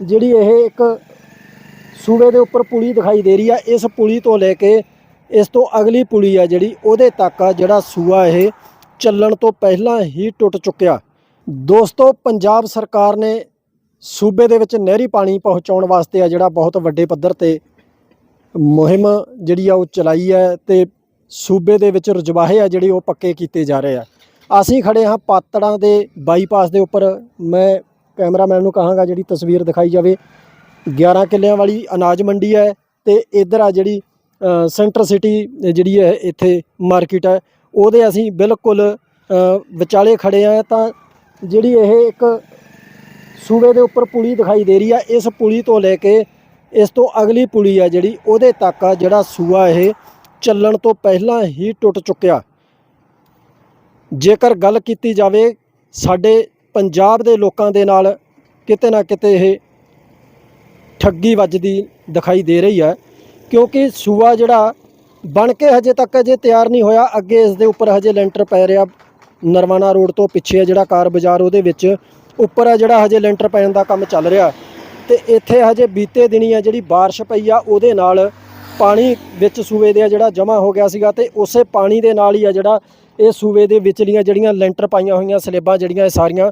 ਜਿਹੜੀ ਇਹ ਇੱਕ ਸੂਬੇ ਦੇ ਉੱਪਰ ਪੁਲੀ ਦਿਖਾਈ ਦੇ ਰਹੀ ਆ, ਇਸ ਪੁਲੀ ਤੋਂ ਲੈ ਕੇ ਇਸ ਤੋਂ ਅਗਲੀ ਪੁਲੀ ਆ ਜਿਹੜੀ, ਉਹਦੇ ਤੱਕ ਆ ਜਿਹੜਾ ਸੂਆ ਇਹ ਚੱਲਣ ਤੋਂ ਪਹਿਲਾਂ ਹੀ ਟੁੱਟ ਚੁੱਕਿਆ। ਦੋਸਤੋ, ਪੰਜਾਬ ਸਰਕਾਰ ਨੇ ਸੂਬੇ ਦੇ ਵਿੱਚ ਨਹਿਰੀ ਪਾਣੀ ਪਹੁੰਚਾਉਣ ਵਾਸਤੇ ਆ ਜਿਹੜਾ ਬਹੁਤ ਵੱਡੇ ਪੱਧਰ ਤੇ ਮੁਹਿੰਮ ਜਿਹੜੀ ਆ ਉਹ ਚਲਾਈ ਹੈ ਤੇ ਸੂਬੇ ਦੇ ਵਿੱਚ ਰਜਵਾਹੇ ਆ ਜਿਹੜੇ ਉਹ ਪੱਕੇ ਕੀਤੇ ਜਾ ਰਹੇ ਆ। ਅਸੀਂ ਖੜੇ ਹਾਂ ਪਾਤੜਾਂ ਦੇ ਬਾਈਪਾਸ ਦੇ ਉੱਪਰ। ਮੈਂ ਕੈਮਰਾਮੈਨ ਨੂੰ ਕਹਾਂਗਾ ਜਿਹੜੀ ਤਸਵੀਰ ਦਿਖਾਈ ਜਾਵੇ। 11 ਕਿੱਲਿਆਂ ਵਾਲੀ ਅਨਾਜ ਮੰਡੀ ਹੈ ਤੇ ਇਧਰ ਆ ਜਿਹੜੀ ਸੈਂਟਰ ਸਿਟੀ ਜਿਹੜੀ ਹੈ, ਇੱਥੇ ਮਾਰਕੀਟ ਹੈ। ਉਹਦੇ ਅਸੀਂ ਬਿਲਕੁਲ ਵਿਚਾਲੇ ਖੜੇ ਆ ਤਾਂ ਜਿਹੜੀ ਇਹ ਇੱਕ ਸੂਬੇ ਦੇ ਉੱਪਰ ਪੁਲੀ ਦਿਖਾਈ ਦੇ ਰਹੀ ਆ, ਇਸ ਪੁਲੀ ਤੋਂ ਲੈ ਕੇ ਇਸ ਤੋਂ ਅਗਲੀ ਪੁਲੀ ਆ ਜਿਹੜੀ, ਉਹਦੇ ਤੱਕ ਆ ਜਿਹੜਾ ਸੂਆ ਇਹ ਚੱਲਣ ਤੋਂ ਪਹਿਲਾਂ ਹੀ ਟੁੱਟ ਚੁੱਕਿਆ। ਜੇਕਰ ਗੱਲ ਕੀਤੀ ਜਾਵੇ ਸਾਡੇ ਪੰਜਾਬ ਦੇ ਲੋਕਾਂ ਦੇ ਨਾਲ ਕਿਤੇ ਨਾ ਕਿਤੇ ਇਹ ਠੱਗੀ ਵੱਜਦੀ ਦਿਖਾਈ ਦੇ ਰਹੀ ਹੈ, ਕਿਉਂਕਿ ਸੂਆ ਜਿਹੜਾ ਬਣ ਕੇ ਹਜੇ ਤੱਕ ਅਜੇ ਤਿਆਰ ਨਹੀਂ ਹੋਇਆ, ਅੱਗੇ ਇਸ ਦੇ ਉੱਪਰ ਹਜੇ ਲੈਂਟਰ ਪੈ ਰਿਹਾ ਨਰਵਾਣਾ ਰੋਡ ਤੋਂ ਪਿੱਛੇ ਆ ਜਿਹੜਾ ਕਾਰ ਬਾਜ਼ਾਰ ਉਹਦੇ ਵਿੱਚ, ਉੱਪਰ ਆ ਜਿਹੜਾ ਹਜੇ ਲੈਂਟਰ ਪੈਣ ਦਾ ਕੰਮ ਚੱਲ ਰਿਹਾ। ਤੇ ਇੱਥੇ ਹਜੇ ਬੀਤੇ ਦਿਨੀ ਆ ਜਿਹੜੀ ਬਾਰਿਸ਼ ਪਈ ਆ, ਉਹਦੇ ਨਾਲ ਪਾਣੀ ਵਿੱਚ ਸੂਏ ਦੇ ਆ ਜਿਹੜਾ ਜਮ੍ਹਾਂ ਹੋ ਗਿਆ ਸੀਗਾ ਤੇ ਉਸੇ ਪਾਣੀ ਦੇ ਨਾਲ ਹੀ ਆ ਜਿਹੜਾ ਇਹ ਸੂਬੇ ਦੇ ਵਿਚਲੀਆਂ ਜਿਹੜੀਆਂ ਲੈਂਟਰ ਪਾਈਆਂ ਹੋਈਆਂ ਸਲੇਬਾਂ ਜਿਹੜੀਆਂ ਇਹ ਸਾਰੀਆਂ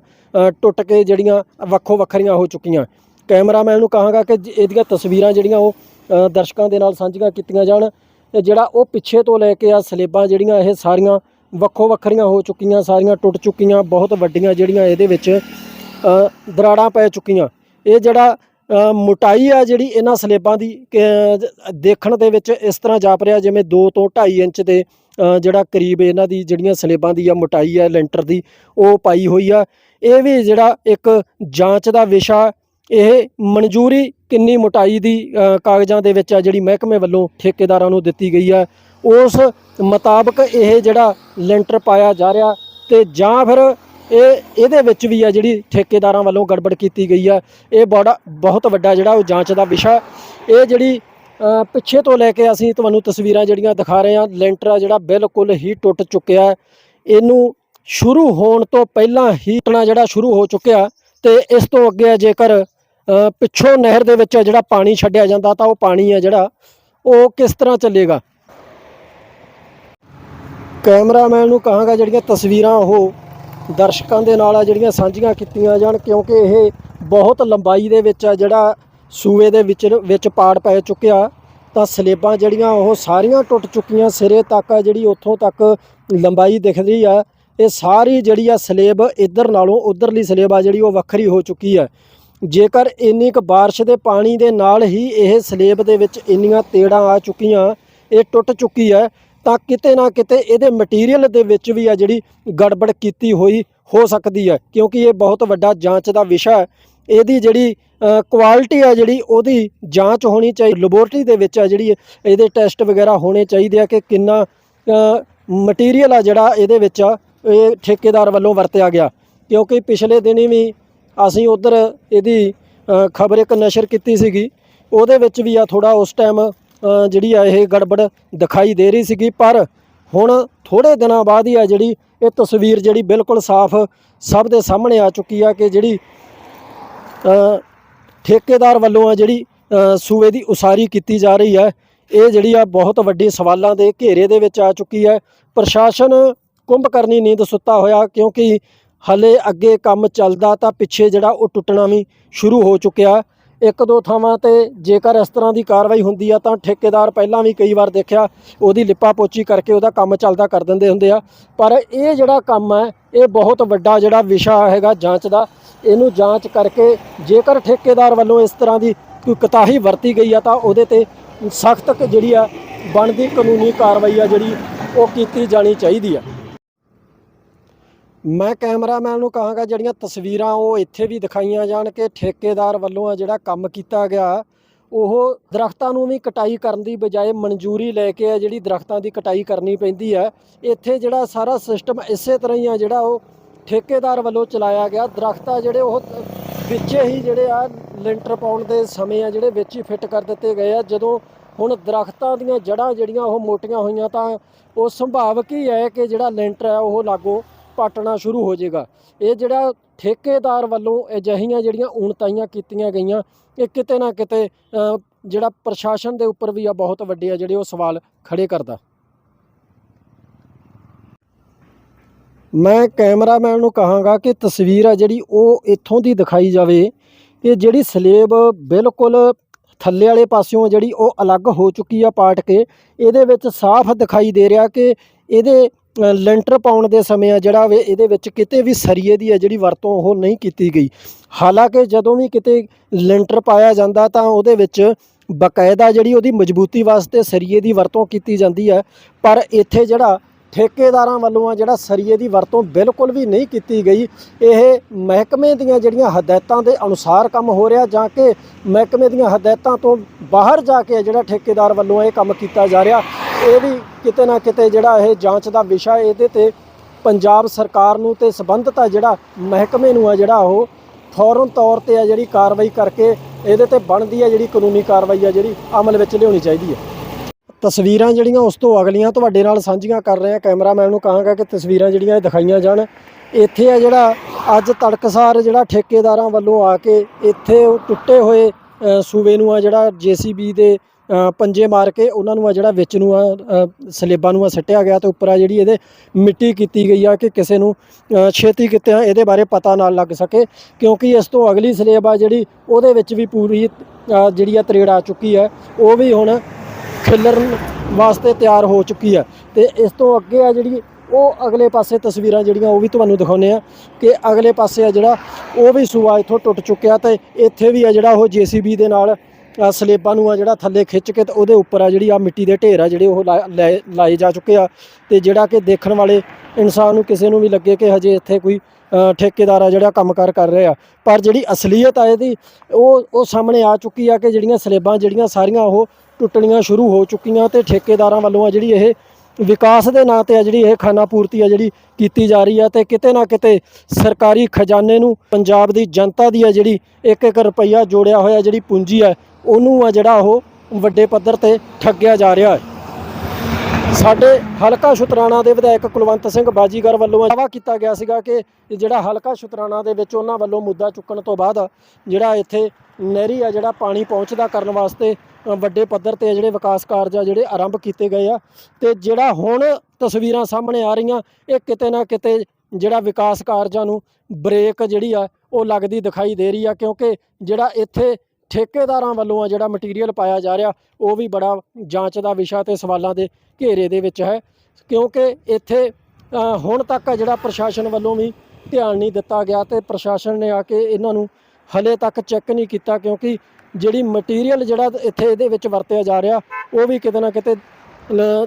ਟੁੱਟ ਕੇ ਜਿਹੜੀਆਂ ਵੱਖੋ ਵੱਖਰੀਆਂ ਹੋ ਚੁੱਕੀਆਂ। ਕੈਮਰਾਮੈਨ ਨੂੰ ਕਹਾਂਗਾ ਕਿ ਜ- ਇਹਦੀਆਂ ਤਸਵੀਰਾਂ ਜਿਹੜੀਆਂ ਉਹ ਦਰਸ਼ਕਾਂ ਦੇ ਨਾਲ ਸਾਂਝੀਆਂ ਕੀਤੀਆਂ ਜਾਣ। ਤੇ ਜਿਹੜਾ ਉਹ ਪਿੱਛੇ ਤੋਂ ਲੈ ਕੇ ਆ ਸਲੇਬਾਂ ਜਿਹੜੀਆਂ ਇਹ ਸਾਰੀਆਂ ਵੱਖੋ ਵੱਖਰੀਆਂ ਹੋ ਚੁੱਕੀਆਂ, ਸਾਰੀਆਂ ਟੁੱਟ ਚੁੱਕੀਆਂ, ਬਹੁਤ ਵੱਡੀਆਂ ਜਿਹੜੀਆਂ ਇਹਦੇ ਵਿੱਚ ਦਰਾੜਾਂ ਪੈ ਚੁੱਕੀਆਂ। ਇਹ ਜਿਹੜਾ ਮੋਟਾਈ ਆ ਜਿਹੜੀ ਇਹਨਾਂ ਸਲੇਬਾਂ ਦੀ, ਕਿ- ਦੇਖਣ ਦੇ ਵਿੱਚ ਇਸ ਤਰ੍ਹਾਂ ਜਾਪ ਰਿਹਾ ਜਿਵੇਂ 2 ਤੋਂ 2.5 ਇੰਚ ਦੇ ਜਿਹੜਾ ਕਰੀਬ ਇਹਨਾਂ ਦੀ ਜਿਹੜੀਆਂ ਸਲੇਬਾਂ ਦੀ ਆ ਮੋਟਾਈ ਆ ਲੈਂਟਰ ਦੀ, ਉਹ ਪਾਈ ਹੋਈ ਆ। ਇਹ ਵੀ ਜਿਹੜਾ ਇੱਕ ਜਾਂਚ ਦਾ ਵਿਸ਼ਾ, ਇਹ ਮਨਜ਼ੂਰੀ ਕਿੰਨੀ ਮੋਟਾਈ ਦੀ ਕਾਗਜ਼ਾਂ ਦੇ ਵਿੱਚ ਆ ਜਿਹੜੀ ਮਹਿਕਮੇ ਵੱਲੋਂ ਠੇਕੇਦਾਰਾਂ ਨੂੰ ਦਿੱਤੀ ਗਈ ਆ। ਉਸ ਮੁਤਾਬਕ ਇਹ ਜਿਹੜਾ ਲੈਂਟਰ ਪਾਇਆ ਜਾ ਰਿਹਾ ਤੇ ਜਾਂ ਫਿਰ ਇਹ, ਇਹਦੇ ਵਿੱਚ ਵੀ ਆ ਜਿਹੜੀ ਠੇਕੇਦਾਰਾਂ ਵੱਲੋਂ ਗੜਬੜ ਕੀਤੀ ਗਈ ਆ। ਇਹ ਬੜਾ, ਬਹੁਤ ਵੱਡਾ ਜਿਹੜਾ ਉਹ ਜਾਂਚ ਦਾ ਵਿਸ਼ਾ। ਇਹ ਜਿਹੜੀ ਪਿੱਛੇ ਤੋਂ ਲੈ ਕੇ ਅਸੀਂ ਤੁਹਾਨੂੰ ਤਸਵੀਰਾਂ ਜਿਹੜੀਆਂ ਦਿਖਾ ਰਹੇ ਹਾਂ, ਲੈਂਟਰ ਆ ਜਿਹੜਾ ਬਿਲਕੁਲ ਹੀ ਟੁੱਟ ਚੁੱਕਿਆ ਇਹਨੂੰ ਸ਼ੁਰੂ ਹੋਣ ਤੋਂ ਪਹਿਲਾਂ ਹੀ ਟੁੱਟਣਾ ਜਿਹੜਾ ਸ਼ੁਰੂ ਹੋ ਚੁੱਕਿਆ ਤੇ ਇਸ ਤੋਂ ਅੱਗੇ ਜੇਕਰ ਪਿੱਛੋਂ ਨਹਿਰ ਦੇ ਵਿੱਚ ਜਿਹੜਾ ਪਾਣੀ ਛੱਡਿਆ ਜਾਂਦਾ ਤਾਂ ਉਹ ਪਾਣੀ ਆ ਜਿਹੜਾ, ਉਹ ਕਿਸ ਤਰ੍ਹਾਂ ਚੱਲੇਗਾ? ਕੈਮਰਾਮੈਨ ਨੂੰ ਕਹਾਂਗਾ ਜਿਹੜੀਆਂ ਤਸਵੀਰਾਂ ਉਹ ਦਰਸ਼ਕਾਂ ਦੇ ਨਾਲ ਆ ਜਿਹੜੀਆਂ ਸਾਂਝੀਆਂ ਕੀਤੀਆਂ ਜਾਣ, ਕਿਉਂਕਿ ਇਹ ਬਹੁਤ ਲੰਬਾਈ ਦੇ ਵਿੱਚ ਆ ਜਿਹੜਾ ਸੂਏ ਦੇ ਵਿੱਚ ਵਿੱਚ ਪਾੜ ਪੈ ਚੁੱਕਿਆ, ਤਾਂ ਸਲੇਬਾਂ ਜਿਹੜੀਆਂ ਉਹ ਸਾਰੀਆਂ ਟੁੱਟ ਚੁੱਕੀਆਂ ਸਿਰੇ ਤੱਕ ਆ, ਜਿਹੜੀ ਉੱਥੋਂ ਤੱਕ ਲੰਬਾਈ ਦਿਖਦੀ ਆ, ਇਹ ਸਾਰੀ ਜਿਹੜੀ ਆ ਸਲੇਬ ਇੱਧਰ ਨਾਲੋਂ ਉਧਰਲੀ ਸਲੇਬ ਆ, ਜਿਹੜੀ ਉਹ ਵੱਖਰੀ ਹੋ ਚੁੱਕੀ ਆ। ਜੇਕਰ ਇੰਨੀ ਕੁ ਬਾਰਿਸ਼ ਦੇ ਪਾਣੀ ਦੇ ਨਾਲ ਹੀ ਇਹ ਸਲੇਬ ਦੇ ਵਿੱਚ ਇੰਨੀਆਂ ਤੇੜਾਂ ਆ ਚੁੱਕੀਆਂ, ਇਹ ਟੁੱਟ ਚੁੱਕੀ ਹੈ ਤਾਂ ਕਿਤੇ ਨਾ ਕਿਤੇ ਇਹਦੇ ਮਟੀਰੀਅਲ ਦੇ ਵਿੱਚ ਵੀ ਆ ਜਿਹੜੀ ਗੜਬੜ ਕੀਤੀ ਹੋਈ ਹੋ ਸਕਦੀ ਹੈ ਕਿਉਂਕਿ ਇਹ ਬਹੁਤ ਵੱਡਾ ਜਾਂਚ ਦਾ ਵਿਸ਼ਾ ਹੈ ਇਹਦੀ ਜਿਹੜੀ ਕੁਆਲਿਟੀ ਆ ਜਿਹੜੀ ਉਹਦੀ ਜਾਂਚ ਹੋਣੀ ਚਾਹੀਦੀ ਲੈਬੋਰਟਰੀ ਦੇ ਵਿੱਚ ਆ ਜਿਹੜੀ ਇਹਦੇ ਟੈਸਟ ਵਗੈਰਾ ਹੋਣੇ ਚਾਹੀਦੇ ਆ ਕਿ ਕਿੰਨਾ ਮਟੀਰੀਅਲ ਆ ਜਿਹੜਾ ਇਹਦੇ ਵਿੱਚ ਆ, ਇਹ ਠੇਕੇਦਾਰ ਵੱਲੋਂ ਵਰਤਿਆ ਗਿਆ। ਕਿਉਂਕਿ ਪਿਛਲੇ ਦਿਨੀ ਵੀ ਅਸੀਂ ਉਧਰ ਇਹਦੀ ਖਬਰ ਇੱਕ ਨਸ਼ਰ ਕੀਤੀ ਸੀਗੀ। ਉਹਦੇ ਵਿੱਚ ਵੀ ਆ ਥੋੜਾ ਉਸ ਟਾਈਮ ਜਿਹੜੀ ਆ ਇਹ ਗੜਬੜ ਦਿਖਾਈ ਦੇ ਰਹੀ ਸੀਗੀ। ਪਰ ਹੁਣ ਥੋੜੇ ਦਿਨਾਂ ਬਾਅਦ ਹੀ ਆ ਜਿਹੜੀ ਇਹ ਤਸਵੀਰ ਜਿਹੜੀ ਬਿਲਕੁਲ ਸਾਫ਼ ਸਭ ਦੇ ਸਾਹਮਣੇ ਆ ਚੁੱਕੀ ਆ ਕਿ ਜਿਹੜੀ ਠੇਕੇਦਾਰ ਵੱਲੋਂ ਆ ਜਿਹੜੀ ਸੂਏ ਦੀ ਉਸਾਰੀ ਕੀਤੀ ਜਾ ਰਹੀ ਹੈ, ਇਹ ਜਿਹੜੀ ਆ ਬਹੁਤ ਵੱਡੀ ਸਵਾਲਾਂ ਦੇ ਘੇਰੇ ਦੇ ਵਿੱਚ ਆ ਚੁੱਕੀ ਹੈ। ਪ੍ਰਸ਼ਾਸਨ ਕੁੰਭ ਕਰਨੀ ਨੀਂਦ ਸੁੱਤਾ ਹੋਇਆ ਕਿਉਂਕਿ ਹਲੇ ਅੱਗੇ ਕੰਮ ਚੱਲਦਾ ਤਾਂ ਪਿੱਛੇ ਜਿਹੜਾ ਉਹ ਟੁੱਟਣਾ ਵੀ ਸ਼ੁਰੂ ਹੋ ਚੁੱਕਿਆ। ਇੱਕ ਦੋ ਥਾਵਾਂ ਤੇ ਜੇਕਰ ਇਸ ਤਰ੍ਹਾਂ ਦੀ ਕਾਰਵਾਈ ਹੁੰਦੀ ਆ ਤਾਂ ਠੇਕੇਦਾਰ ਪਹਿਲਾਂ ਵੀ ਕਈ ਵਾਰ ਦੇਖਿਆ, ਉਹਦੀ ਲਿਪਾ ਪੋਚੀ ਕਰਕੇ ਉਹਦਾ ਕੰਮ ਚੱਲਦਾ ਕਰ ਦਿੰਦੇ ਹੁੰਦੇ ਆ। ਪਰ ਇਹ ਜਿਹੜਾ ਕੰਮ ਹੈ ਇਹ ਬਹੁਤ ਵੱਡਾ ਜਿਹੜਾ ਵਿਸ਼ਾ ਹੈਗਾ ਜਾਂਚ ਦਾ, ਇਹਨੂੰ ਜਾਂਚ ਕਰਕੇ ਜੇਕਰ ਠੇਕੇਦਾਰ ਵੱਲੋਂ ਇਸ ਤਰ੍ਹਾਂ ਦੀ ਕੋਈ ਕੁਤਾਹੀ ਵਰਤੀ ਗਈ ਆ ਤਾਂ ਉਹਦੇ ਤੇ ਸਖਤ ਜਿਹੜੀ ਆ ਬਣਦੀ ਕਾਨੂੰਨੀ ਕਾਰਵਾਈ ਆ ਜਿਹੜੀ ਉਹ ਕੀਤੀ ਜਾਣੀ ਚਾਹੀਦੀ ਆ। ਮੈਂ ਕੈਮਰਾਮੈਨ ਨੂੰ ਕਹਾਂਗਾ, ਜਿਹੜੀਆਂ ਤਸਵੀਰਾਂ ਉਹ ਇੱਥੇ ਵੀ ਦਿਖਾਈਆਂ ਜਾਣ ਕਿ ਠੇਕੇਦਾਰ ਵੱਲੋਂ ਆ ਜਿਹੜਾ ਕੰਮ ਕੀਤਾ ਗਿਆ, ਉਹ ਦਰਖਤਾਂ ਨੂੰ ਵੀ ਕਟਾਈ ਕਰਨ ਦੀ ਬਜਾਏ ਮਨਜ਼ੂਰੀ ਲੈ ਕੇ ਆ ਜਿਹੜੀ ਦਰਖਤਾਂ ਦੀ ਕਟਾਈ ਕਰਨੀ ਪੈਂਦੀ ਹੈ। ਇੱਥੇ ਜਿਹੜਾ ਸਾਰਾ ਸਿਸਟਮ ਇਸੇ ਤਰ੍ਹਾਂ ਹੀ ਆ ਜਿਹੜਾ ਉਹ ਠੇਕੇਦਾਰ ਵੱਲੋਂ ਚਲਾਇਆ ਗਿਆ। ਦਰਖਤ ਆ ਜਿਹੜੇ ਉਹ ਵਿੱਚੇ ਹੀ ਜਿਹੜੇ ਆ ਲੈਂਟਰ ਪਾਉਣ ਦੇ ਸਮੇਂ ਆ ਜਿਹੜੇ ਵਿੱਚ ਹੀ ਫਿੱਟ ਕਰ ਦਿੱਤੇ ਗਏ ਆ। ਜਦੋਂ ਹੁਣ ਦਰਖਤਾਂ ਦੀਆਂ ਜੜ੍ਹਾਂ ਜਿਹੜੀਆਂ ਉਹ ਮੋਟੀਆਂ ਹੋਈਆਂ ਤਾਂ ਉਹ ਸੰਭਾਵਕ ਹੀ ਹੈ ਕਿ ਜਿਹੜਾ ਲੈਂਟਰ ਹੈ ਉਹ ਲਾਗੋ ਪਾਟਣਾ ਸ਼ੁਰੂ ਹੋ ਜਾਏਗਾ। ਇਹ ਜਿਹੜਾ ਠੇਕੇਦਾਰ ਵੱਲੋਂ ਅਜਿਹੀਆਂ ਜਿਹੜੀਆਂ ਉਣਤਾਈਆਂ ਕੀਤੀਆਂ ਗਈਆਂ, ਇਹ ਕਿਤੇ ਨਾ ਕਿਤੇ ਜਿਹੜਾ ਪ੍ਰਸ਼ਾਸਨ ਦੇ ਉੱਪਰ ਵੀ ਆ ਬਹੁਤ ਵੱਡੇ ਆ ਜਿਹੜੇ ਉਹ ਸਵਾਲ ਖੜੇ ਕਰਦਾ। ਮੈਂ ਕੈਮਰਾਮੈਨ ਨੂੰ ਕਹਾਂਗਾ ਕਿ ਤਸਵੀਰ ਆ ਜਿਹੜੀ ਉਹ ਇੱਥੋਂ ਦੀ ਦਿਖਾਈ ਜਾਵੇ, ਕਿ ਜਿਹੜੀ ਸਲੇਬ ਬਿਲਕੁਲ ਥੱਲੇ ਵਾਲੇ ਪਾਸਿਓਂ ਜਿਹੜੀ ਉਹ ਅਲੱਗ ਹੋ ਚੁੱਕੀ ਆ ਪਾਟ ਕੇ, ਇਹਦੇ ਵਿੱਚ ਸਾਫ਼ ਦਿਖਾਈ ਦੇ ਰਿਹਾ ਕਿ ਇਹਦੇ ਲੈਂਟਰ ਪਾਉਣ ਦੇ ਸਮੇਂ ਆ ਜਿਹੜਾ ਵੇ ਇਹਦੇ ਵਿੱਚ ਕਿਤੇ ਵੀ ਸਰੀਏ ਦੀ ਆ ਜਿਹੜੀ ਵਰਤੋਂ ਉਹ ਨਹੀਂ ਕੀਤੀ ਗਈ। ਹਾਲਾਂਕਿ ਜਦੋਂ ਵੀ ਕਿਤੇ ਲੈਂਟਰ ਪਾਇਆ ਜਾਂਦਾ ਤਾਂ ਉਹਦੇ ਵਿੱਚ ਬਕਾਇਦਾ ਜਿਹੜੀ ਉਹਦੀ ਮਜ਼ਬੂਤੀ ਵਾਸਤੇ ਸਰੀਏ ਦੀ ਵਰਤੋਂ ਕੀਤੀ ਜਾਂਦੀ ਹੈ ਪਰ ਇੱਥੇ ਜਿਹੜਾ ਠੇਕੇਦਾਰਾਂ ਵੱਲੋਂ ਆ ਜਿਹੜਾ ਸਰੀਏ ਦੀ ਵਰਤੋਂ ਬਿਲਕੁਲ ਵੀ ਨਹੀਂ ਕੀਤੀ ਗਈ, ਇਹ ਮਹਿਕਮੇ ਦੀਆਂ ਜਿਹੜੀਆਂ ਹਦਾਇਤਾਂ ਦੇ ਅਨੁਸਾਰ ਕੰਮ ਹੋ ਰਿਹਾ ਜਾਂ ਕਿ ਮਹਿਕਮੇ ਦੀਆਂ ਹਦਾਇਤਾਂ ਤੋਂ ਬਾਹਰ ਜਾ ਕੇ ਜਿਹੜਾ ਠੇਕੇਦਾਰ ਵੱਲੋਂ ਇਹ ਕੰਮ ਕੀਤਾ ਜਾ ਰਿਹਾ ਇਹ ਵੀ ਕਿਤੇ ਨਾ ਕਿਤੇ ਜਿਹੜਾ ਇਹ ਜਾਂਚ ਦਾ ਵਿਸ਼ਾ ਇਹਦੇ ਤੇ ਪੰਜਾਬ ਸਰਕਾਰ ਨੂੰ ਤੇ ਸੰਬੰਧਿਤ ਆ ਜਿਹੜਾ ਮਹਿਕਮੇ ਨੂੰ ਆ ਜਿਹੜਾ ਉਹ ਫੌਰਨ ਤੌਰ ਤੇ ਆ ਜਿਹੜੀ ਕਾਰਵਾਈ ਕਰਕੇ ਇਹਦੇ ਤੇ ਬਣਦੀ ਆ ਜਿਹੜੀ ਕਾਨੂੰਨੀ ਕਾਰਵਾਈ ਆ ਜਿਹੜੀ ਅਮਲ ਵਿੱਚ ਲਿਆਉਣੀ ਚਾਹੀਦੀ ਹੈ ਤਸਵੀਰਾਂ ਜਿਹੜੀਆਂ ਉਸ ਤੋਂ ਅਗਲੀਆਂ ਤੁਹਾਡੇ ਨਾਲ ਸਾਂਝੀਆਂ ਕਰ ਰਹੇ ਆ ਕੈਮਰਾਮੈਨ ਨੂੰ ਕਹਾਂਗਾ ਕਿ ਤਸਵੀਰਾਂ ਜਿਹੜੀਆਂ ਇਹ ਦਿਖਾਈਆਂ ਜਾਣ। ਇੱਥੇ ਆ ਜਿਹੜਾ ਅੱਜ ਤੜਕਸਾਰ ਜਿਹੜਾ ਠੇਕੇਦਾਰਾਂ ਵੱਲੋਂ ਆ ਕੇ ਇੱਥੇ ਉਹ ਟੁੱਟੇ ਹੋਏ ਸੂਬੇ ਨੂੰ ਆ ਜਿਹੜਾ ਜੀਸੀਬੀ ਦੇ ਪੰਜੇ ਮਾਰ ਕੇ ਉਹਨਾਂ ਨੂੰ ਆ ਜਿਹੜਾ ਵਿੱਚ ਨੂੰ ਆ ਸਲੇਬਾਂ ਨੂੰ ਆ ਸੱਟਿਆ ਗਿਆ ਤੇ ਉੱਪਰ ਆ ਜਿਹੜੀ ਇਹਦੇ ਮਿੱਟੀ ਕੀਤੀ ਗਈ ਆ ਕਿ ਕਿਸੇ ਨੂੰ ਛੇਤੀ ਕਿਤੇ ਇਹਦੇ ਬਾਰੇ ਪਤਾ ਨਾ ਲੱਗ ਸਕੇ, ਕਿਉਂਕਿ ਇਸ ਤੋਂ ਅਗਲੀ ਸਲੇਬ ਆ ਜਿਹੜੀ ਉਹਦੇ ਵਿੱਚ ਵੀ ਪੂਰੀ ਜਿਹੜੀ ਆ ਤਰੇੜ ਆ ਚੁੱਕੀ ਹੈ ਉਹ ਵੀ ਹੁਣ ਖਿਲਰਨ ਵਾਸਤੇ ਤਿਆਰ ਹੋ ਚੁੱਕੀ ਆ ਤੇ ਇਸ ਤੋਂ ਅੱਗੇ ਆ ਜਿਹੜੀ ਉਹ ਅਗਲੇ ਪਾਸੇ ਤਸਵੀਰਾਂ ਜਿਹੜੀਆਂ ਉਹ ਵੀ ਤੁਹਾਨੂੰ ਦਿਖਾਉਂਦੇ ਆ ਕਿ ਅਗਲੇ ਪਾਸੇ ਆ ਜਿਹੜਾ ਉਹ ਵੀ ਸੂਆ ਇੱਥੋਂ ਟੁੱਟ ਚੁੱਕਿਆ ਤੇ ਇੱਥੇ ਵੀ ਆ ਜਿਹੜਾ ਉਹ ਜੀਸੀਬੀ ਦੇ ਨਾਲ ਅ, ਸਲੇਬਾਂ ਨੂੰ ਆ ਜਿਹੜਾ ਥੱਲੇ ਖਿੱਚ ਕੇ ਤੇ ਉਹਦੇ ਉੱਪਰ ਆ ਜਿਹੜੀ ਆ ਮਿੱਟੀ ਦੇ ਢੇਰ ਆ ਜਿਹੜੇ ਉਹ ਲਾ- ਲੈ- ਲਾਏ ਜਾ ਚੁੱਕੇ ਆ ਤੇ ਜਿਹੜਾ ਕਿ ਦੇਖਣ ਵਾਲੇ ਇਨਸਾਨ ਨੂੰ ਕਿਸੇ ਨੂੰ ਵੀ ਲੱਗੇ ਕਿ ਹਜੇ ਇੱਥੇ ਕੋਈ ਠੇਕੇਦਾਰ ਆ ਜਿਹੜਾ ਕੰਮਕਾਰ ਕਰ ਰਿਹਾ। ਪਰ ਜਿਹੜੀ ਅਸਲੀਅਤ ਆ ਇਹਦੀ ਉਹ ਉਹ ਸਾਹਮਣੇ ਆ ਚੁੱਕੀ ਆ ਕਿ ਜਿਹੜੀਆਂ ਸਲੇਬਾਂ ਜਿਹੜੀਆਂ ਸਾਰੀਆਂ ਉਹ ਟੁੱਟਣੀਆਂ ਸ਼ੁਰੂ ਹੋ ਚੁੱਕੀਆਂ ਤੇ ਠੇਕੇਦਾਰਾਂ ਵੱਲੋਂ ਆ ਜਿਹੜੀ ਇਹ ਵਿਕਾਸ ਦੇ ਨਾਂ ਤੇ ਆ ਜਿਹੜੀ ਇਹ ਖਾਨਾ ਪੂਰਤੀ ਆ ਜਿਹੜੀ ਕੀਤੀ ਜਾ ਰਹੀ ਆ ਤੇ ਕਿਤੇ ਨਾ ਕਿਤੇ ਸਰਕਾਰੀ ਖਜ਼ਾਨੇ ਨੂੰ ਪੰਜਾਬ ਦੀ ਜਨਤਾ ਦੀ ਆ ਜਿਹੜੀ ਇੱਕ ਇੱਕ ਰੁਪਈਆ ਜੋੜਿਆ ਹੋਇਆ ਜਿਹੜੀ ਪੂੰਜੀ ਆ, ਉਹਨੂੰ ਆ ਜਿਹੜਾ ਉਹ ਵੱਡੇ ਪੱਧਰ ਤੇ ਠੱਗਿਆ ਜਾ ਰਿਹਾ ਹੈ। ਸਾਡੇ ਹਲਕਾ ਸ਼ੁਤਰਾਣਾ ਦੇ ਵਿਧਾਇਕ ਕੁਲਵੰਤ ਸਿੰਘ ਬਾਜੀਗਰ ਵੱਲੋਂ ਦਾਅਵਾ ਕੀਤਾ ਗਿਆ ਸੀਗਾ ਕਿ ਜਿਹੜਾ ਹਲਕਾ ਸ਼ੁਤਰਾਣਾ ਦੇ ਵਿੱਚ ਉਹਨਾਂ ਵੱਲੋਂ ਮੁੱਦਾ ਚੁੱਕਣ ਤੋਂ ਬਾਅਦ ਜਿਹੜਾ ਇੱਥੇ ਨਹਿਰੀ ਆ, ਜਿਹੜਾ ਪਾਣੀ ਪਹੁੰਚਦਾ ਕਰਨ ਵਾਸਤੇ ਵੱਡੇ ਪੱਧਰ ਤੇ ਜਿਹੜੇ ਵਿਕਾਸ ਕਾਰਜ ਆ, ਜਿਹੜੇ ਆਰੰਭ ਕੀਤੇ ਗਏ ਆ। ਤੇ ਜਿਹੜਾ ਹੁਣ ਤਸਵੀਰਾਂ ਸਾਹਮਣੇ ਆ ਰਹੀਆਂ, ਇਹ ਕਿਤੇ ਨਾ ਕਿਤੇ ਜਿਹੜਾ ਵਿਕਾਸ ਕਾਰਜਾਂ ਨੂੰ ਬ੍ਰੇਕ ਜਿਹੜੀ ਆ, ਉਹ ਲੱਗਦੀ ਦਿਖਾਈ ਦੇ ਰਹੀ ਆ, ਕਿਉਂਕਿ ਜਿਹੜਾ ਇੱਥੇ ਠੇਕੇਦਾਰਾਂ ਵੱਲੋਂ ਆ ਜਿਹੜਾ ਮਟੀਰੀਅਲ ਪਾਇਆ ਜਾ ਰਿਹਾ, ਉਹ ਵੀ ਬੜਾ ਜਾਂਚ ਦਾ ਵਿਸ਼ਾ ਤੇ ਸਵਾਲਾਂ ਦੇ ਘੇਰੇ ਦੇ ਵਿੱਚ ਹੈ, ਕਿਉਂਕਿ ਇੱਥੇ ਹੁਣ ਤੱਕ ਜਿਹੜਾ ਪ੍ਰਸ਼ਾਸਨ ਵੱਲੋਂ ਵੀ ਧਿਆਨ ਨਹੀਂ ਦਿੱਤਾ ਗਿਆ ਤੇ ਪ੍ਰਸ਼ਾਸਨ ਨੇ ਆ ਕੇ ਇਹਨਾਂ ਨੂੰ ਹਲੇ ਤੱਕ ਚੈੱਕ ਨਹੀਂ ਕੀਤਾ, ਕਿਉਂਕਿ ਜਿਹੜੀ ਮਟੀਰੀਅਲ ਜਿਹੜਾ ਇੱਥੇ ਇਹਦੇ ਵਿੱਚ ਵਰਤਿਆ ਜਾ ਰਿਹਾ, ਉਹ ਵੀ ਕਿਤੇ ਨਾ ਕਿਤੇ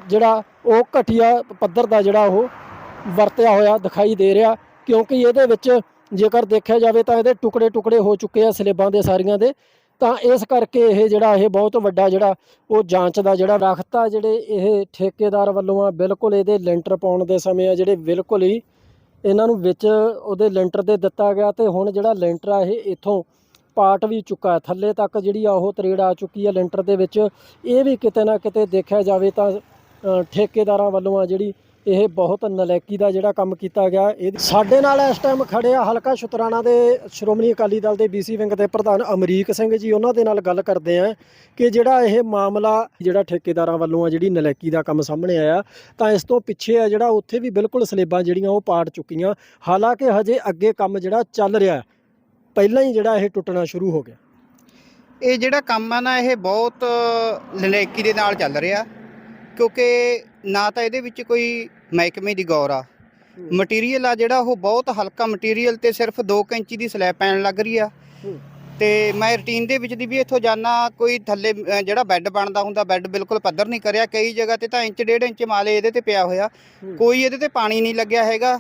ਜਿਹੜਾ ਉਹ ਘਟੀਆ ਪੱਧਰ ਦਾ ਜਿਹੜਾ ਉਹ ਵਰਤਿਆ ਹੋਇਆ ਦਿਖਾਈ ਦੇ ਰਿਹਾ, ਕਿਉਂਕਿ ਇਹਦੇ ਵਿੱਚ ਜੇਕਰ ਦੇਖਿਆ ਜਾਵੇ ਤਾਂ ਇਹਦੇ ਟੁਕੜੇ ਟੁਕੜੇ ਹੋ ਚੁੱਕੇ ਆ ਸਲੇਬਾਂ ਦੇ ਸਾਰੀਆਂ ਦੇ ਤਾਂ ਇਸ ਕਰਕੇ ਇਹ ਜਿਹੜਾ ਇਹ ਬਹੁਤ ਵੱਡਾ ਜਿਹੜਾ ਉਹ ਜਾਂਚ ਦਾ ਜਿਹੜਾ ਰਖਤਾ ਜਿਹੜੇ ਇਹ ਠੇਕੇਦਾਰ ਵੱਲੋਂ ਆ, ਬਿਲਕੁਲ ਇਹਦੇ ਲੈਂਟਰ ਪਾਉਣ ਦੇ ਸਮੇਂ ਆ, ਜਿਹੜੇ ਬਿਲਕੁਲ ਹੀ ਇਹਨਾਂ ਨੂੰ ਵਿੱਚ ਉਹਦੇ ਲੈਂਟਰ ਦੇ ਦਿੱਤਾ ਗਿਆ ਤੇ ਹੁਣ ਜਿਹੜਾ ਲੈਂਟਰ ਆ ਇਹ ਇੱਥੋਂ ਪਾਟ ਵੀ ਚੁੱਕਾ ਥੱਲੇ ਤੱਕ ਜਿਹੜੀ ਆ ਉਹ ਤਰੇੜ ਆ ਚੁੱਕੀ ਆ ਲੈਂਟਰ ਦੇ ਵਿੱਚ। ਇਹ ਵੀ ਕਿਤੇ ਨਾ ਕਿਤੇ ਦੇਖਿਆ ਜਾਵੇ ਤਾਂ ਠੇਕੇਦਾਰਾਂ ਵੱਲੋਂ ਆ ਜਿਹੜੀ ਇਹ ਬਹੁਤ ਨਲੈਕੀ ਦਾ ਜਿਹੜਾ ਕੰਮ ਕੀਤਾ ਗਿਆ। ਇਹ ਸਾਡੇ ਨਾਲ ਇਸ ਟਾਈਮ ਖੜੇ ਹਲਕਾ ਸ਼ੁਤਰਾਣਾ ਦੇ ਸ਼੍ਰੋਮਣੀ ਅਕਾਲੀ ਦਲ ਦੇ ਬੀਸੀ ਵਿੰਗ ਦੇ ਪ੍ਰਧਾਨ ਅਮਰੀਕ ਸਿੰਘ ਜੀ। ਉਹਨਾਂ ਦੇ ਨਾਲ ਗੱਲ ਕਰਦੇ ਆ ਕਿ ਜਿਹੜਾ ਇਹ ਮਾਮਲਾ ਜਿਹੜਾ ਠੇਕੇਦਾਰਾਂ ਵੱਲੋਂ ਆ ਜਿਹੜੀ ਨਲੈਕੀ ਦਾ ਕੰਮ ਸਾਹਮਣੇ ਆਇਆ, ਤਾਂ ਇਸ ਤੋਂ ਪਿੱਛੇ ਆ ਜਿਹੜਾ ਉੱਥੇ ਵੀ ਬਿਲਕੁਲ ਸਲੇਬਾਂ ਜਿਹੜੀਆਂ ਉਹ ਪਾੜ ਚੁੱਕੀਆਂ। ਹਾਲਾਂਕਿ ਹਜੇ ਅੱਗੇ ਕੰਮ ਜਿਹੜਾ ਚੱਲ ਰਿਹਾ, ਪਹਿਲਾਂ ਹੀ ਜਿਹੜਾ ਇਹ ਟੁੱਟਣਾ ਸ਼ੁਰੂ ਹੋ ਗਿਆ। ਇਹ ਜਿਹੜਾ ਕੰਮ ਆ ਨਾ, ਇਹ ਬਹੁਤ ਨਲੈਕੀ ਦੇ ਨਾਲ ਚੱਲ ਰਿਹਾ। ਕਿਉਂਕਿ ਨਾ ਤਾਂ ਇਹਦੇ ਵਿੱਚ ਕੋਈ ਮਹਿਕਮੇ ਦੀ ਗੌਰ ਆ। ਮਟੀਰੀਅਲ ਆ ਜਿਹੜਾ ਉਹ ਬਹੁਤ ਹਲਕਾ ਮਟੀਰੀਅਲ ਤੇ ਸਿਰਫ 2 ਇੰਚੀ ਦੀ ਸਲੈਬ ਪੈਣ ਲੱਗ ਰਹੀ ਆ। ਤੇ ਮੈਂ ਰੂਟੀਨ ਦੇ ਵਿੱਚ ਦੀ ਵੀ ਇੱਥੋਂ ਜਾਣਾ ਕੋਈ ਥੱਲੇ ਅ, ਜਿਹੜਾ ਬੈੱਡ ਬਣਦਾ ਹੁੰਦਾ ਬੈੱਡ ਬਿਲਕੁਲ ਪੱਧਰ ਨਹੀਂ ਕਰਿਆ। ਕਈ ਜਗ੍ਹਾ ਤੇ ਤਾਂ ਇੰਚ ਡੇਢ ਇੰਚ ਮਾਲੇ ਇਹਦੇ ਤੇ ਪਿਆ ਹੋਇਆ। ਕੋਈ ਇਹਦੇ ਤੇ ਪਾਣੀ ਨਹੀਂ ਲੱਗਿਆ ਹੈਗਾ।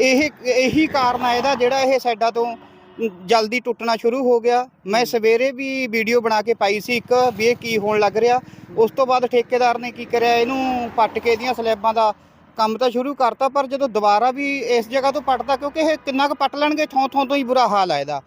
ਇਹ ਇਹੀ ਕਾਰਨ ਆ ਇਹਦਾ ਜਿਹੜਾ ਇਹ ਸਾਈਡਾਂ ਤੋਂ ਜਲਦੀ ਟੁੱਟਣਾ ਸ਼ੁਰੂ ਹੋ ਗਿਆ। ਮੈਂ ਸਵੇਰੇ ਵੀ ਵੀਡੀਓ ਬਣਾ ਕੇ ਪਾਈ ਸੀ ਇੱਕ ਵੀ ਇਹ ਕੀ ਹੋਣ ਲੱਗ ਰਿਹਾ। ਉਸ ਤੋਂ ਬਾਅਦ ਠੇਕੇਦਾਰ ਨੇ ਕੀ ਕਰਿਆ ਇਹਨੂੰ ਪੱਟ ਕੇ ਇਹਦੀਆਂ ਸਲੈਬਾਂ ਦਾ ਕੰਮ ਤਾਂ ਸ਼ੁਰੂ ਕਰਤਾ ਪਰ ਜਦੋਂ ਦੁਬਾਰਾ ਵੀ ਇਸ ਜਗ੍ਹਾ ਤੋਂ ਪੱਟਦਾ ਕਿਉਂਕਿ ਇਹ ਕਿੰਨਾ ਕੁ ਪੱਟ ਲੈਣਗੇ ਥੋਂ ਥੋਂ ਤੋਂ ਹੀ ਬੁਰਾ ਹਾਲ ਆ ਇਹਦਾ।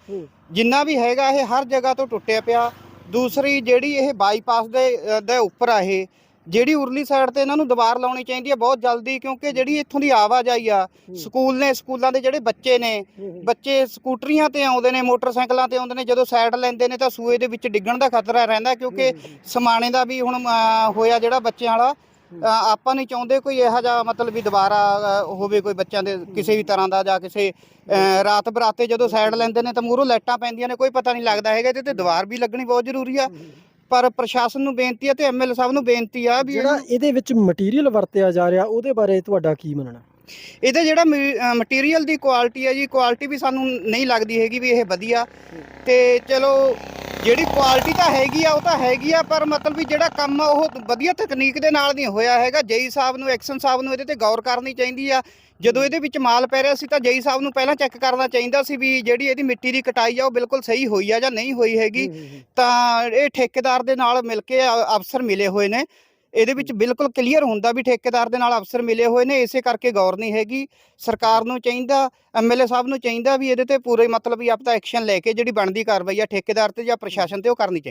ਜਿੰਨਾ ਵੀ ਹੈਗਾ ਇਹ ਹਰ ਜਗ੍ਹਾ ਤੋਂ ਟੁੱਟਿਆ ਪਿਆ। ਦੂਸਰੀ ਜਿਹੜੀ ਇਹ ਬਾਈਪਾਸ ਦੇ ਦੇ ਉੱਪਰ ਆ ਇਹ ਜਿਹੜੀ ਉਰਲੀ ਸਾਈਡ ਤੇ ਇਹਨਾਂ ਨੂੰ ਦੀਵਾਰ ਲਾਉਣੀ ਚਾਹੀਦੀ ਹੈ ਬਹੁਤ ਜਲਦੀ ਕਿਉਂਕਿ ਜਿਹੜੀ ਇੱਥੋਂ ਦੀ ਆਵਾਜਾਈ ਆ ਸਕੂਲ ਨੇ ਸਕੂਲਾਂ ਦੇ ਜਿਹੜੇ ਬੱਚੇ ਨੇ ਬੱਚੇ ਸਕੂਟਰੀਆਂ ਤੇ ਆਉਂਦੇ ਨੇ ਮੋਟਰਸਾਈਕਲਾਂ ਤੇ ਆਉਂਦੇ ਨੇ ਜਦੋਂ ਸਾਈਡ ਲੈਂਦੇ ਨੇ ਤਾਂ ਸੂਏ ਦੇ ਵਿੱਚ ਡਿੱਗਣ ਦਾ ਖਤਰਾ ਰਹਿੰਦਾ ਕਿਉਂਕਿ ਸਮਾਣੇ ਦਾ ਵੀ ਹੁਣ ਹੋਇਆ ਜਿਹੜਾ ਬੱਚਿਆਂ ਵਾਲਾ ਆਪਾਂ ਨਹੀਂ ਚਾਹੁੰਦੇ ਕੋਈ ਇਹੋ ਜਿਹਾ ਮਤਲਬ ਵੀ ਦੁਬਾਰਾ ਹੋਵੇ ਕੋਈ ਬੱਚਿਆਂ ਦੇ ਕਿਸੇ ਵੀ ਤਰ੍ਹਾਂ ਦਾ ਜਾਂ ਕਿਸੇ ਰਾਤ ਬਰਾਤੇ ਜਦੋਂ ਸਾਈਡ ਲੈਂਦੇ ਨੇ ਤਾਂ ਮੂਹਰੋਂ ਲਾਈਟਾਂ ਪੈਂਦੀਆਂ ਨੇ ਕੋਈ ਪਤਾ ਨਹੀਂ ਲੱਗਦਾ ਹੈਗਾ ਇਹਦੇ ਤੇ ਦੀਵਾਰ ਵੀ ਲੱਗਣੀ ਬਹੁਤ ਜ਼ਰੂਰੀ ਆ। ਪਰ ਪ੍ਰਸ਼ਾਸਨ ਨੂੰ ਬੇਨਤੀ ਹੈ ਤੇ ਐਮਐਲਏ ਸਾਹਿਬ ਨੂੰ ਬੇਨਤੀ ਆ ਵੀ ਜਿਹੜਾ ਇਹਦੇ ਵਿੱਚ ਮਟੀਰੀਅਲ ਵਰਤਿਆ ਜਾ ਰਿਹਾ ਉਹਦੇ ਬਾਰੇ ਤੁਹਾਡਾ ਕੀ ਮੰਨਣਾ? ਇਹਦੇ ਜਿਹੜਾ ਮਟੀਰੀਅਲ ਦੀ ਕੁਆਲਿਟੀ ਹੈ ਜੀ ਕੁਆਲਿਟੀ ਵੀ ਸਾਨੂੰ ਨਹੀਂ ਲੱਗਦੀ ਹੈਗੀ ਵੀ ਇਹ ਵਧੀਆ। ਤੇ ਚਲੋ ਜਿਹੜੀ ਕੁਆਲਿਟੀ ਤਾਂ ਹੈਗੀ ਆ ਉਹ ਤਾਂ ਹੈਗੀ ਆ ਪਰ ਮਤਲਬ ਵੀ ਜਿਹੜਾ ਕੰਮ ਆ ਉਹ ਵਧੀਆ ਤਕਨੀਕ ਦੇ ਨਾਲ ਨਹੀਂ ਹੋਇਆ ਹੈਗਾ। ਜੇਈ ਸਾਹਿਬ ਨੂੰ ਐਕਸ਼ਨ ਸਾਹਿਬ ਨੂੰ ਇਹਦੇ ਤੇ ਗੌਰ ਕਰਨੀ ਚਾਹੀਦੀ ਆ। ਜਦੋਂ ਇਹਦੇ ਵਿੱਚ ਮਾਲ ਪੈ ਰਿਹਾ ਸੀ ਤਾਂ ਜੇਈ ਸਾਹਿਬ ਨੂੰ ਪਹਿਲਾਂ ਚੈੱਕ ਕਰਨਾ ਚਾਹੀਦਾ ਸੀ ਵੀ ਜਿਹੜੀ ਇਹਦੀ ਮਿੱਟੀ ਦੀ ਕਟਾਈ ਆ ਉਹ ਬਿਲਕੁਲ ਸਹੀ ਹੋਈ ਆ ਜਾਂ ਨਹੀਂ ਹੋਈ ਹੈਗੀ। ਤਾਂ ਇਹ ਠੇਕੇਦਾਰ ਦੇ ਨਾਲ ਮਿਲ ਕੇ ਅਫਸਰ ਮਿਲੇ ਹੋਏ ਨੇ। ਇਹਦੇ ਵਿੱਚ ਬਿਲਕੁਲ ਕਲੀਅਰ ਹੁੰਦਾ ਵੀ ਠੇਕੇਦਾਰ ਦੇ ਨਾਲ ਅਫਸਰ ਮਿਲੇ ਹੋਏ ਨੇ ਇਸੇ ਕਰਕੇ ਗੌਰ ਨਹੀਂ ਹੈਗੀ। ਸਰਕਾਰ ਨੂੰ ਚਾਹੀਦਾ ਐਮਐਲਏ ਸਾਹਿਬ ਨੂੰ ਚਾਹੀਦਾ ਵੀ ਇਹਦੇ ਤੇ ਪੂਰੇ ਮਤਲਬ ਵੀ ਆਪਦਾ ਐਕਸ਼ਨ ਲੈ ਕੇ ਜਿਹੜੀ ਬਣਦੀ ਕਾਰਵਾਈ ਆ ਠੇਕੇਦਾਰ ਤੇ ਜਾਂ ਪ੍ਰਸ਼ਾਸਨ ਤੇ ਉਹ ਕਰਨੀ ਚਾਹੀਦੀ।